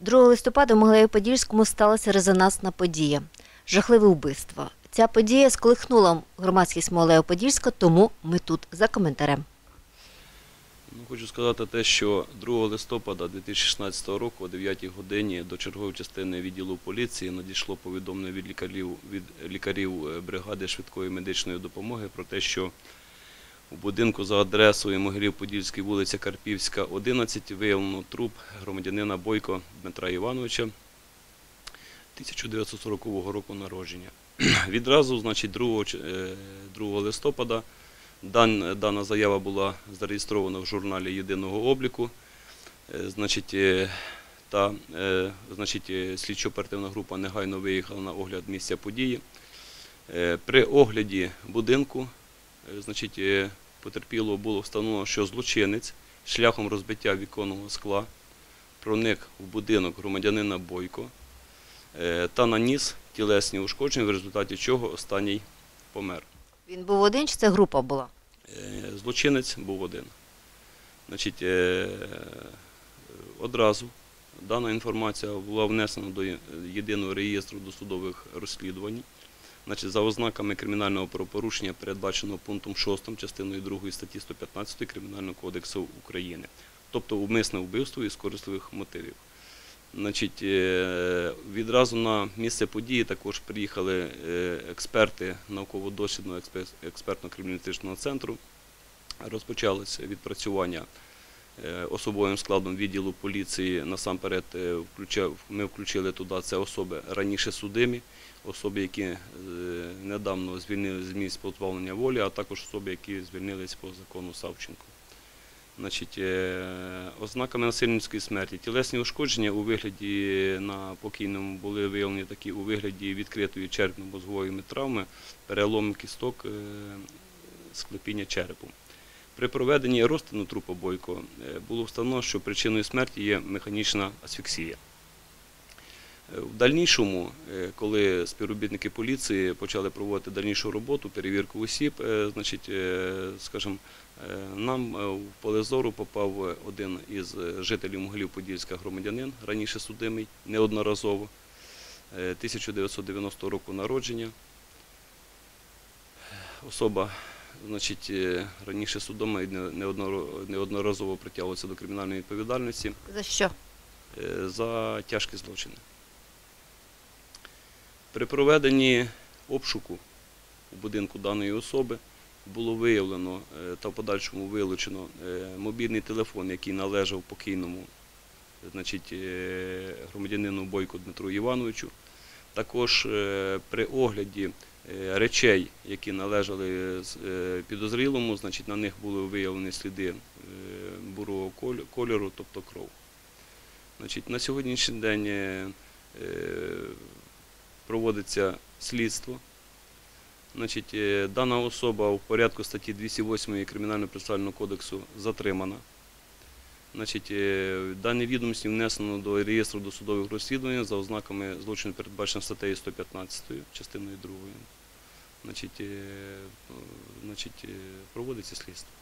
2 листопада в Могилеві-Подільському сталася резонансна подія – жахливе вбивство. Ця подія сколихнула громадськість Могилева-Подільська, тому ми тут за коментарем. Ну, хочу сказати те, що 2 листопада 2016 року о 9 годині до чергової частини відділу поліції надійшло повідомлення від лікарів, від лікарів е, бригади швидкої медичної допомоги про те, що у будинку за адресою Могилів-Подільській вулиця Карпівська, 11 виявлено труп громадянина Бойко Дмитра Івановича 1940 року народження. Відразу, значить, 2, е, 2 листопада Дан, дана заява була зареєстрована в журналі єдиного обліку. Е, Значить, е, та е, значить, е, слідчо-оперативна група негайно виїхала на огляд місця події. Е, При огляді будинку е, значить, е, потерпілого було встановлено, що злочинець шляхом розбиття віконного скла проник в будинок громадянина Бойко е, та наніс тілесні ушкодження, в результаті чого останній помер. Він був один чи це група була? Е, Злочинець був один. Значить, е, одразу дана інформація була внесена до єдиного реєстру досудових розслідувань. Значить, за ознаками кримінального правопорушення, передбаченого пунктом 6 частиною 2 статті 115 Кримінального кодексу України, тобто умисне вбивство із корисливих мотивів. Значить, е, відразу на місце події також приїхали е, експерти науково-дослідного експе- експертно-криміналістичного центру. Розпочалося відпрацювання особовим складом відділу поліції. Насамперед е, ми включили туди це особи раніше судимі, особи, які е, недавно звільнили з місць позбавлення волі, а також особи, які звільнились по закону Савченко. Значить, е, ознаками насильницької смерті. Тілесні ушкодження у вигляді на покійному були виявлені такі у вигляді відкритої черепно-мозгової травми, перелому кісток, е, склепіння черепу. При проведенні розтину трупа Бойко е, було встановлено, що причиною смерті є механічна асфіксія. Е, В дальнішому, е, коли співробітники поліції почали проводити дальнішу роботу, перевірку осіб, значить, скажімо, нам в поле зору попав один із жителів Могилів-Подільська громадянин, раніше судимий, неодноразово, е, 1990 року народження. Особа, значить, е, раніше неодноро- неодноразово притягувалася до кримінальної відповідальності За що? е, за тяжкі злочини. При проведенні обшуку у будинку даної особи було виявлено е, та в подальшому вилучено мобільний телефон, який належав покійному значить, громадянину Бойко Дмитру Івановичу. Також при огляді речей, які належали е, підозрілому, значить, на них були виявлені сліди е, бурого кольору, тобто кров. Значить, на сьогоднішній день е, е, проводиться слідство. Значить, е, дана особа в порядку статті 208 Кримінально-процесуального кодексу затримана. Значить, е, дані відомості внесено до реєстру досудових розслідувань за ознаками злочину, передбаченого статтею 115 частиною 2. Значить, е, значить, е, проводиться слідство.